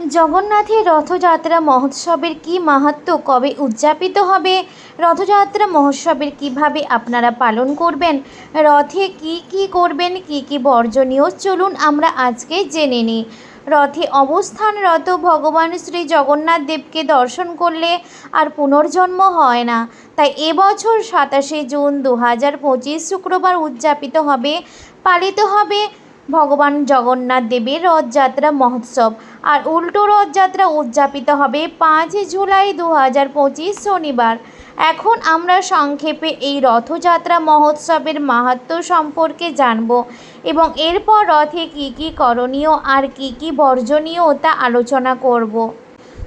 জগন্নাথের রথযাত্রা মহোৎসবের কি মাহাত্ম্য, কবে উদযাপিত হবে? রথযাত্রা মহোৎসবের কীভাবে আপনারা পালন করবেন? রথে কি কি করবেন? কি কি বর্জনীয়? চলুন আমরা আজকে জেনে নিই। রথে অবস্থানরত ভগবান শ্রী জগন্নাথ দেবকে দর্শন করলে আর পুনর্জন্ম হয় না। তাই এবছর সাতাশে জুন দু হাজার পঁচিশ শুক্রবার উদযাপিত হবে, পালিত হবে ভগবান জগন্নাথ দেবের রথযাত্রা মহোৎসব। আর উল্টো রথযাত্রা উদযাপিত হবে পাঁচ জুলাই দু হাজার পঁচিশ শনিবার। এখন আমরা সংক্ষেপে এই রথযাত্রা মহোৎসবের মাহাত্ম সম্পর্কে জানব এবং এরপর রথে কী কী করণীয় আর কী কী বর্জনীয় তা আলোচনা করব।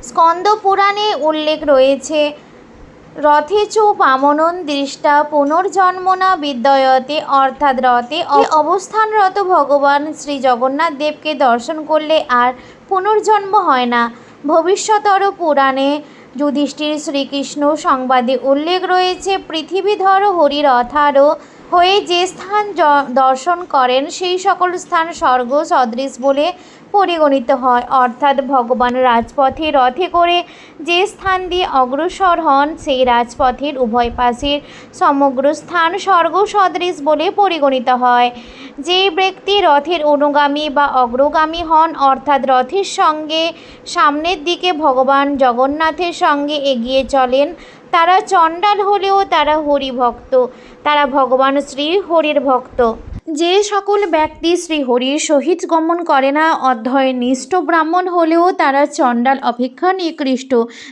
স্কন্দ পুরাণে উল্লেখ রয়েছে রথে চু পামনন দৃষ্টা পুনর্জন্মনা বিদ্যয়তে অর্থাৎ রথে অবস্থানরত ভগবান শ্রী জগন্নাথ দেবকে দর্শন করলে আর পুনর্জন্ম হয় না? ভবিষ্যতর পুরাণে যুধিষ্ঠির শ্রীকৃষ্ণ সংবাদে উল্লেখ রয়েছে পৃথিবীধর হরিরথারও হয়ে যে স্থান দর্শন করেন, সেই সকল স্থান স্বর্গ সদৃশ বলে পরিগণিত হয়। অর্থাৎ ভগবান রাজপথে রথে করে যে স্থান দিয়ে অগ্রসর হন, সেই রাজপথের উভয় পাশের সমগ্র স্থান স্বর্গ সদৃশ বলে পরিগণিত হয়। যে ব্যক্তি রথের অনুগামী বা অগ্রগামী হন, অর্থাৎ রথের সঙ্গে সামনের দিকে ভগবান জগন্নাথের সঙ্গে এগিয়ে চলেন তারা চণ্ডাল হলেও তারা হরিভক্ত, তারা ভগবান শ্রী হরির ভক্ত। যে সকল ব্যক্তি শ্রী হরির সহিত গমন করে না অধ্যয়ন নিষ্ঠ ব্রাহ্মণ হলেও তারা চণ্ডাল অপেক্ষা নিকৃষ্ট।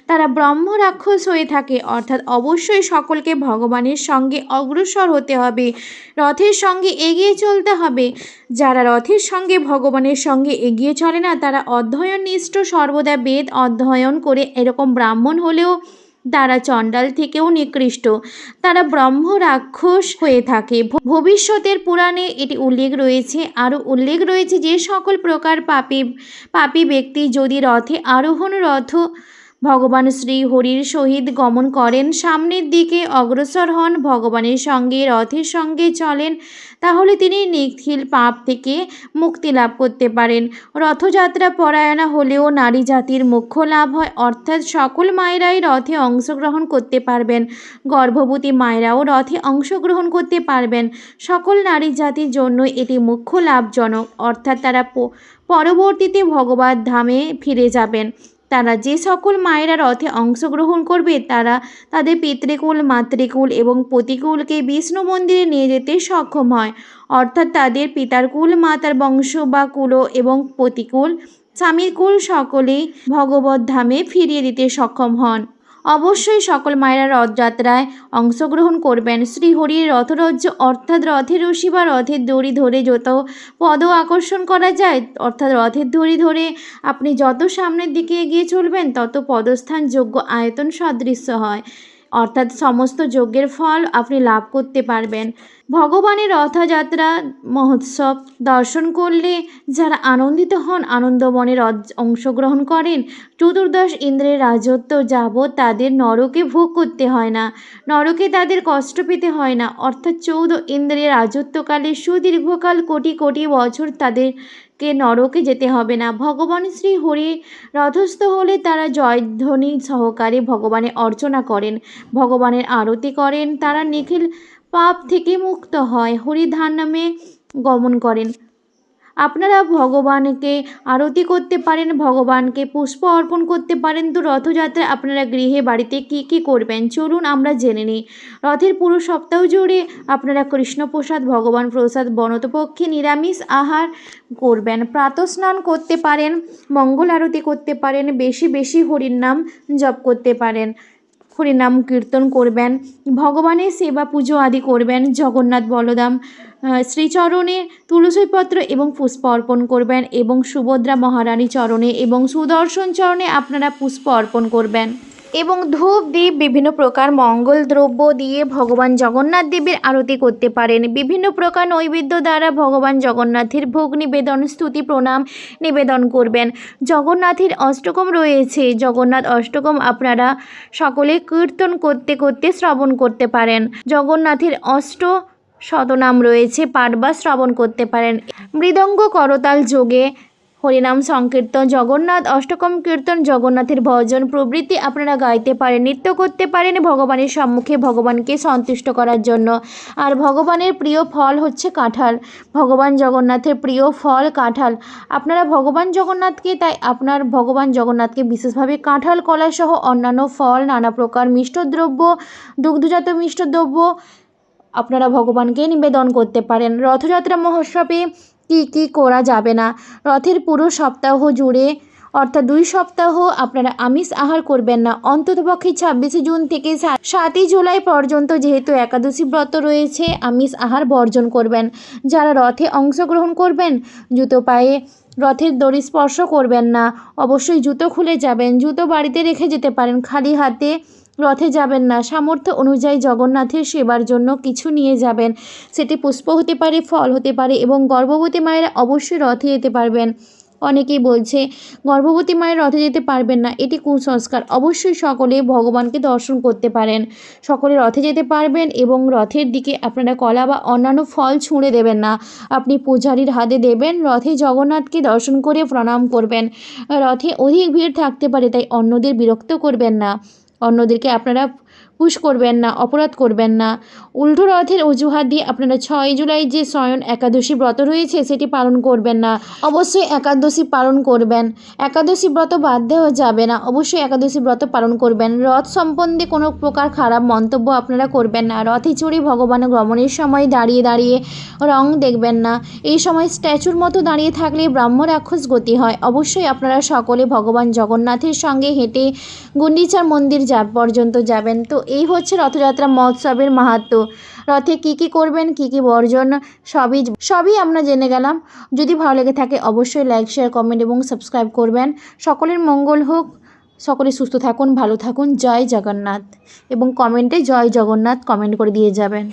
তারা ব্রহ্ম রাক্ষস হয়ে থাকে, অর্থাৎ অবশ্যই সকলকে ভগবানের সঙ্গে অগ্রসর হতে হবে, রথের সঙ্গে এগিয়ে চলতে হবে। যারা রথের সঙ্গে ভগবানের সঙ্গে এগিয়ে চলে না, তারা অধ্যয়ন নিষ্ঠ সর্বদা বেদ অধ্যয়ন করে এরকম ব্রাহ্মণ হলেও তারা চণ্ডাল থেকেও নিকৃষ্ট। তারা ব্রহ্ম রাক্ষস হয়ে থাকে। ভবিষ্যতের পুরাণে এটি উল্লেখ রয়েছে। আরও উল্লেখ রয়েছে যে সকল প্রকার পাপী পাপী ব্যক্তি যদি রথে আরোহণ রথ ভগবান শ্রী হরির সহিত গমন করেন। সামনের দিকে অগ্রসর হন, ভগবানের সঙ্গে, রথের সঙ্গে চলেন। তাহলে তিনি নিখিল পাপ থেকে মুক্তি লাভ করতে পারেন। রথযাত্রা পরায়ণা হলেও নারী জাতির মুখ্য লাভ হয়। অর্থাৎ সকল মায়েরাই রথে অংশগ্রহণ করতে পারবেন। গর্ভবতী মায়েরাও রথে অংশগ্রহণ করতে পারবেন। সকল নারী জাতির জন্য এটি মুখ্য লাভজনক। অর্থাৎ তারা পরবর্তীতে ভগবত ধামে ফিরে যাবেন। তারা যে সকল মায়েরা রথে অংশগ্রহণ করবে, তারা তাদের পিতৃকুল, মাতৃকুল এবং পতিকুলকে বিষ্ণু মন্দিরে নিয়ে যেতে সক্ষম হয়। অর্থাৎ তাদের পিতার কুল, মাতার বংশ বা কুল এবং পতিকুল, স্বামীর কুল সকলেই ভগবত ধামে ফিরিয়ে দিতে সক্ষম হন। অবশ্যই সকল মায়েরা রথযাত্রায় অংশগ্রহণ করবেন। শ্রীহরির রথরজ্জ অর্থাৎ রথের রশি বা রথের দড়ি ধরে যত পদ আকর্ষণ করা যায়, অর্থাৎ রথের দড়ি ধরে আপনি যত সামনের দিকে এগিয়ে চলবেন, তত পদস্থান যোগ্য আয়তন সদৃশ্য হয়। অর্থাৎ সমস্ত যজ্ঞের ফল আপনি লাভ করতে পারবেন। ভগবানের রথযাত্রা, মহোৎসব দর্শন করলে যারা আনন্দিত হন আনন্দবনে রথ অংশগ্রহণ করেন, চতুর্দশ ইন্দ্রের রাজত্ব যাবৎ তাদের নরকে ভোগ করতে হয় না। নরকে তাদের কষ্ট পেতে হয় না। অর্থাৎ চৌদ্দ ইন্দ্রের রাজত্বকালে সুদীর্ঘকাল কোটি কোটি বছর তাদেরকে নরকে যেতে হবে না। ভগবান শ্রী হরি রথস্থ হলে তারা জয়ধ্বনি সহকারে ভগবানের অর্চনা করেন, ভগবানের আরতি করেন, তারা নিখিল পাপ থেকে মুক্ত হয় হরিধান নামে গমন করেন। আপনারা ভগবানকে আরতি করতে পারেন, ভগবানকে পুষ্প অর্পণ করতে পারেন। তো রথযাত্রায় আপনারা গৃহে বাড়িতে কি কি করবেন? চলুন আমরা জেনে নিই। রথের পুরো সপ্তাহ জুড়ে আপনারা কৃষ্ণপ্রসাদ, ভগবান প্রসাদ, বনতপক্ষে নিরামিষ আহার করবেন। প্রাতঃস্নান করতে পারেন, মঙ্গল আরতি করতে পারেন, বেশি বেশি হরির নাম জপ করতে পারেন। হরিনাম কীর্তন করবেন, ভগবানের সেবা পুজো আদি করবেন, জগন্নাথ বলদাম শ্রীচরণে তুলসীপত্র এবং পুষ্প অর্পণ করবেন এবং সুভদ্রা মহারানী চরণে এবং সুদর্শন চরণে আপনারা পুষ্প অর্পণ করবেন। এবং ধূপ দ্বীপ বিভিন্ন প্রকার মঙ্গল দ্রব্য দিয়ে ভগবান জগন্নাথ দেবের আরতি করতে পারেন। বিভিন্ন প্রকার নৈবেদ্য দ্বারা ভগবান জগন্নাথের ভোগ নিবেদন, স্তুতি, প্রণাম নিবেদন করবেন। জগন্নাথের অষ্টকম রয়েছে। জগন্নাথ অষ্টকম আপনারা সকলে কীর্তন করতে করতে শ্রবণ করতে পারেন। জগন্নাথের অষ্ট শতনাম রয়েছে, পাঠ বা শ্রবণ করতে পারেন। মৃদঙ্গ করতাল যোগে হরিনাম সংকীর্তন জগন্নাথ, অষ্টকম কীর্তন জগন্নাথের ভজন প্রভৃতি আপনারা গাইতে পারেন, নৃত্য করতে পারেন ভগবানের সম্মুখে ভগবানকে সন্তুষ্ট করার জন্য। আর ভগবানের প্রিয় ফল হচ্ছে কাঁঠাল। ভগবান জগন্নাথের প্রিয় ফল কাঁঠাল। আপনারা ভগবান জগন্নাথকে, তাই আপনার ভগবান জগন্নাথকে বিশেষভাবে কাঁঠাল কলা সহ অন্যান্য ফল, নানা প্রকার মিষ্টদ্রব্য দুগ্ধজাত মিষ্টদ্রব্য আপনারা ভগবানকে নিবেদন করতে পারেন। রথযাত্রা মহোৎসবে কী কী করা যাবে না? রথের পুরো সপ্তাহ জুড়ে, অর্থাৎ দুই সপ্তাহ আপনারা আমিষ আহার করবেন না। অন্ততপক্ষে ছাব্বিশে জুন থেকে সাতই জুলাই পর্যন্ত যেহেতু একাদশী ব্রত রয়েছে, আমিষ আহার বর্জন করবেন। যারা রথে অংশগ্রহণ করবেন, জুতো পায়ে রথের দড়ি স্পর্শ করবেন না। অবশ্যই জুতো খুলে যাবেন। জুতো বাড়িতে রেখে যেতে পারেন। খালি হাতে রথে যাবেন না। সামর্থ্য অনুযায়ী জগন্নাথের সেবার জন্য কিছু নিয়ে যাবেন। সেটি পুষ্প হতে পারে, ফল হতে পারে এবং গর্ভবতী মায়েরা অবশ্যই রথে যেতে পারবেন। অনেকেই বলছে, গর্ভবতী মায়ের রথে যেতে পারবেন না। এটি কুসংস্কার। অবশ্যই সকলে ভগবানকে দর্শন করতে পারেন। সকলে রথে যেতে পারবেন এবং রথের দিকে আপনারা কলা বা অন্যান্য ফল ছুঁড়ে দেবেন না। আপনি পূজারীর হাতে দেবেন, রথে জগন্নাথকে দর্শন করে প্রণাম করবেন। রথে অধিক ভিড় থাকতে পারে, তাই অন্যদের বিরক্ত করবেন না। অন্যদেরকে আপনারা পুশ করবেন না, অপরাধ করবেন না। উল্টো রথের অজুহাত দিয়ে আপনারা ছয় জুলাই যে স্বয়ন একাদশী ব্রত রয়েছে, সেটি পালন করবেন না। অবশ্যই একাদশী পালন করবেন। একাদশী ব্রত বাদ দেওয়া যাবে না। অবশ্যই একাদশী ব্রত পালন করবেন। রথ সম্বন্ধে কোনো প্রকার খারাপ মন্তব্য আপনারা করবেন না। রথে চড়ে ভগবান গমনের সময় দাঁড়িয়ে দাঁড়িয়ে রং দেখবেন না। এই সময় স্ট্যাচুর মতো দাঁড়িয়ে থাকলে ব্রাহ্ম রাক্ষস গতি হয়। অবশ্যই আপনারা সকলে ভগবান জগন্নাথের সঙ্গে হেঁটে গুন্ডিচার মন্দির যা পর্যন্ত যাবেন। তো এই হচ্ছে রথযাত্রা মহোৎসবের মাহাত্ম। রথে কি কি করবেন, কি কি বর্জন, সবই সবই আমরা জেনে গেলাম। যদি ভালো লেগে থাকে অবশ্যই লাইক শেয়ার কমেন্ট এবং সাবস্ক্রাইব করবেন। সকলের মঙ্গল হোক। সকলে সুস্থ থাকুন, ভালো থাকুন। জয় জগন্নাথ। এবং কমেন্টে জয় জগন্নাথ কমেন্ট করে দিয়ে যাবেন।